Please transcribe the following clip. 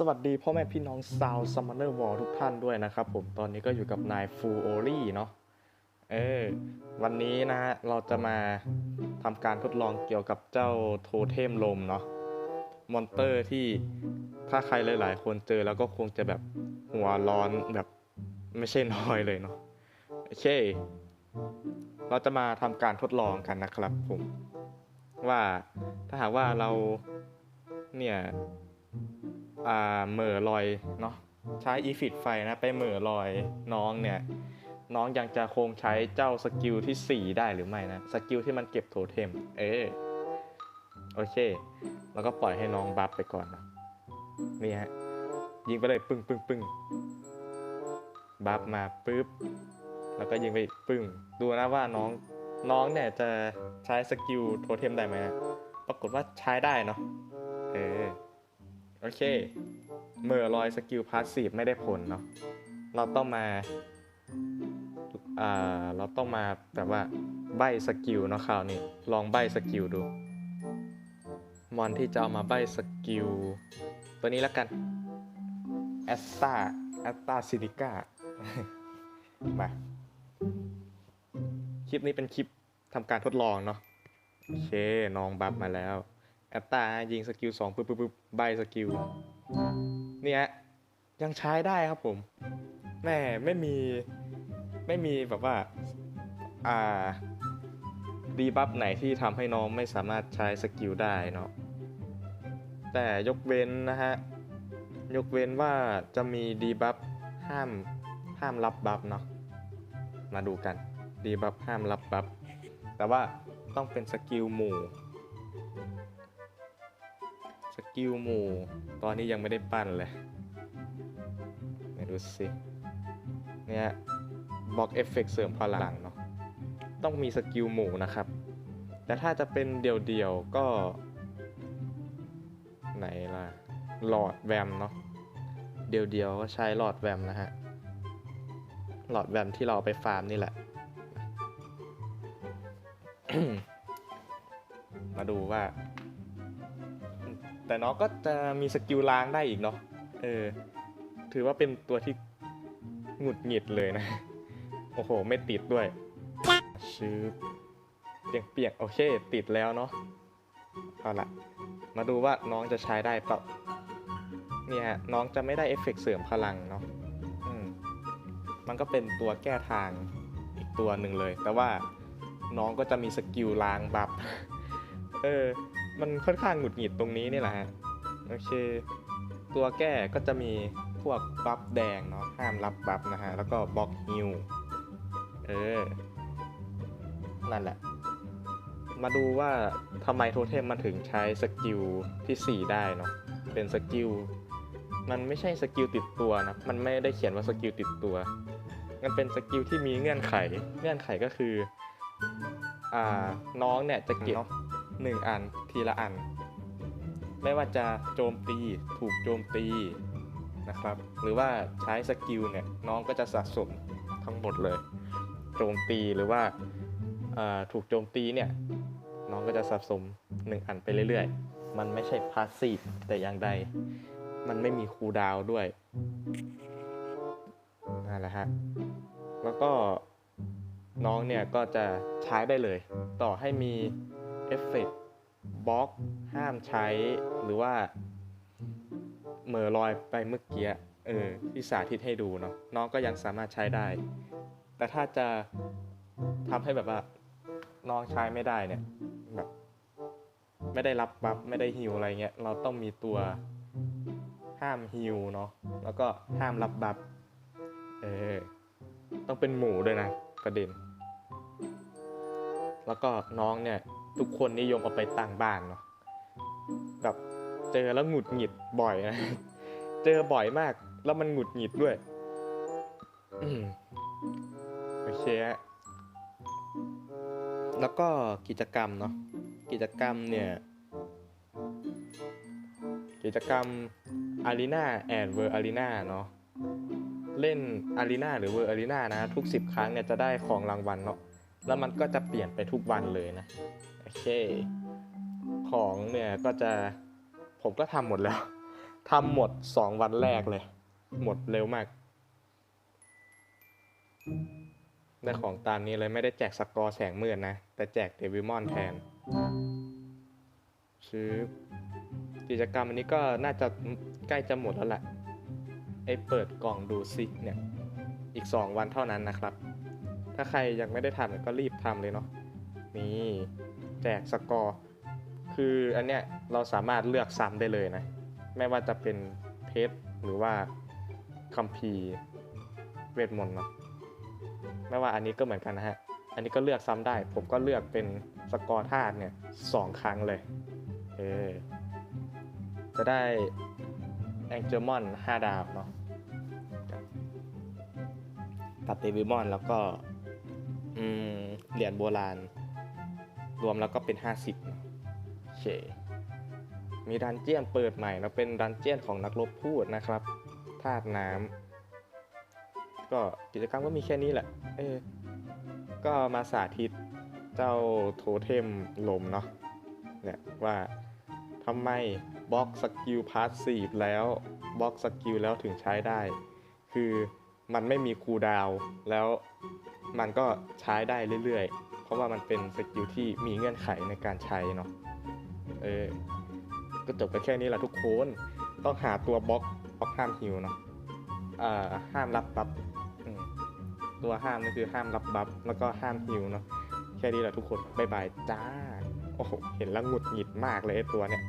สวัสดีพ่อแม่พี่น้องซาวซัมเนอร์วอลทุกท่านด้วยนะครับผมตอนนี้ก็อยู่กับนายฟูโอลี่เนาะเออวันนี้นะฮะเราจะมาทำการทดลองเกี่ยวกับเจ้าโทเทมลมเนาะมอนเตอร์ที่ถ้าใครหลาย ๆ คนเจอแล้วก็คงจะแบบหัวร้อนแบบไม่ใช่น้อยเลยเนาะโอเค เราจะมาทำการทดลองกันนะครับผม ว่าถ้าหากว่าเราเนี่ย เหม่อลอยเนาะใช้อีฟิตไฟนะไปเหม่อลอยน้องเนี่ยน้องยังจะคงใช้เจ้าสกิลที่ 4 ได้หรือไม่นะสกิลที่มันเก็บโทเทม เออโอเค แล้วก็ปล่อยให้น้องบัฟไปก่อนนะนี่ฮะยิงไปเลยปึ้งปึ้งปึ้งบัฟมาปุ๊บแล้วก็ยิงไปปึ้งดูนะว่าน้องน้องเนี่ยจะใช้สกิลโทเทมได้ไหมนะปรากฏว่าใช้ได้เนาะเออ อเคเมื่อลอยสกิลพาสซีฟไม่ได้ผลเนาะเราต้องมาเราต้องมาแบบว่าใบสกิลเนาะคราวนี้ลองใบสกิลดู มอนที่จะเอามาใบสกิลตัวนี้แล้วกันแอสตาแอสตาซิลิก้ามาคลิปนี้เป็นคลิปทำการทดลองเนาะโอเค น้องบัฟมาแล้ว แอตตายิงสกิลสองปึ๊บปึ๊บปึ๊บใบสกิลเนี่ยยังใช้ได้ครับผมแม่ไม่มีไม่มีแบบว่า อ่าดีบัฟไหนที่ทำให้น้องไม่สามารถใช้สกิลได้เนาะแต่ยกเว้นนะฮะ ยกเว้นว่าจะมีดีบัฟห้ามห้ามรับบัฟเนาะมาดูกันดีบัฟห้ามรับบัฟแต่ว่าต้องเป็นสกิลหมู่ สกิลหมู่ ตอนนี้ยังไม่ได้ปั้นเลยไหนดูสิ เนี่ยบล็อกเอฟเฟกเสริมพลังเนาะ ต้องมีสกิลหมู่นะครับ แต่ถ้าจะเป็นเดี่ยวๆก็ ไหนล่ะ หลอดแวมเนาะ เดี่ยวๆก็ใช้หลอดแวมนะฮะ หลอดแวมที่เราไปฟาร์มนี่แหละ มาดูว่า แต่น้องก็จะมีสกิลล้างได้อีกเนาะเออ ถือว่าเป็นตัวที่หงุดหงิดเลยนะ โอ้โห ไม่ติดด้วยชืบเปียกเปียกๆโอเค ติดแล้วเนาะเอาละมาดูว่าน้องจะใช้ได้เปล่าเนี่ยฮะน้องจะไม่ได้เอฟเฟกเสริมพลังเนาะอืมมันก็เป็นตัวแก้ทางอีกตัวหนึ่งเลย แต่ว่าน้องก็จะมีสกิลล้างบัฟเออ มันค่อนข้างหงุดหงิดตรงนี้นี่แหละฮะโอเค ตัวแก้ก็จะมีพวกบัฟแดงเนาะห้ามรับบัฟนะฮะ แล้วก็บล็อกฮิวเออ นั่นแหละ มาดูว่าทำไมโทเทมมันถึงใช้สกิลที่ 4 ได้เนาะเป็นสกิลมันไม่ใช่สกิลติดตัวนะ มันไม่ได้เขียนว่าสกิลติดตัว มันเป็นสกิลที่มีเงื่อนไข เงื่อนไขก็คือ อ่า น้องเนี่ยจะเก็บ หนึ่งอันทีละอัน ไม่ว่าจะโจมตีถูกโจมตีนะครับ หรือว่าใช้สกิลเนี่ยน้องก็จะสะสมทั้งหมดเลย โจมตีหรือว่าถูกโจมตีเนี่ยน้องก็จะสะสมหนึ่งอันไปเรื่อยๆ มันไม่ใช่พาสซีฟแต่อย่างใด มันไม่มีคูดาวด้วยนั่นแหละฮะ แล้วก็น้องเนี่ยก็จะใช้ได้เลย ต่อให้มี เอฟเฟกต์บล็อกห้ามใช้หรือว่าเหม่อลอยไปเมื่อกี้เออที่สาธิตให้ดูเนาะน้องก็ยังสามารถใช้ได้ แต่ถ้าจะทำให้แบบว่าน้องใช้ไม่ได้เนี่ยแบบไม่ได้รับบัฟไม่ได้ฮิวอะไรเงี้ยเราต้องมีตัวห้ามฮิวเนาะแล้วก็ห้ามรับบัฟเออต้องเป็นหมูด้วยนะประเด็น แล้วก็น้องเนี่ย ทุกคนนิยมเอาไปตั้งบ้านเนาะแบบเจอแล้วหงุดหงิดบ่อยนะเจอบ่อยมาก แล้วมันหงุดหงิดด้วยโอเคฮะแล้วก็กิจกรรมเนาะกิจกรรมเนี่ย กิจกรรม Arena and World Arena เนาะเล่น Arena หรือ World Arena นะ ทุก 10 ครั้งเนี่ยจะได้ของรางวัลเนาะแล้วมันก็จะเปลี่ยนไปทุกวันเลยนะ เค ของเนี่ยก็จะผมก็ทำหมดแล้วทำหมดสองวันแรกเลย หมดเร็วมากได้ของตามนี้เลยไม่ได้แจกสกอร์แสงมืดนะ แต่แจกเดวิมอนแทนซื้อกิจกรรมอันนี้ก็น่าจะใกล้จะหมดแล้วแหละไอเปิดกล่องดูซิเนี่ยอีก 2 วันเท่านั้นนะครับ ถ้าใครยังไม่ได้ทำก็รีบทำเลยเนาะนี่ แจกสกอร์ คืออันเนี้ยเราสามารถเลือกซ้ำได้เลยนะ ไม่ว่าจะเป็นเพชรหรือว่าคัมภีร์เวทมนต์เนาะไม่ว่าอันนี้ก็เหมือนกันนะฮะ อันนี้ก็เลือกซ้ำได้ ผมก็เลือกเป็นสกอร์ธาตุเนี่ยสองครั้งเลย เออ จะได้แองเจอร์มอน5ดาวเนาะกับเดวิมอนแล้วก็ อืม เหรียญโบราณ รวมแล้วก็เป็น 50นะโอเคมีดันเจียนเปิดใหม่แล้วเป็นดันเจียนของนักรบพูดนะครับธาตุน้ำก็กิจกรรมก็มีแค่นี้แหละ เออก็มาสาธิตเจ้าโทเทมลมเนาะเนี่ยว่าทำไมบล็อกสกิลพาสซีฟแล้วบล็อกสกิลแล้วถึงใช้ได้ คือมันไม่มีคูลดาวแล้วมันก็ใช้ได้เรื่อยๆ เพราะว่ามันเป็นสกิลที่มีเงื่อนไขในการใช้เนาะเออก็จบกันแค่นี้แหละทุกคนต้องหาตัวบล็อกบล็อกห้ามฮิวเนาะอ่าห้ามรับบัฟตัวห้ามนี่คือห้ามรับบัฟแล้วก็ห้ามฮิวเนาะแค่นี้แหละทุกคนบายบายจ้าโอ้โหเห็นแล้วหงุดหงิดมากเลยไอ้ตัวเนี่ย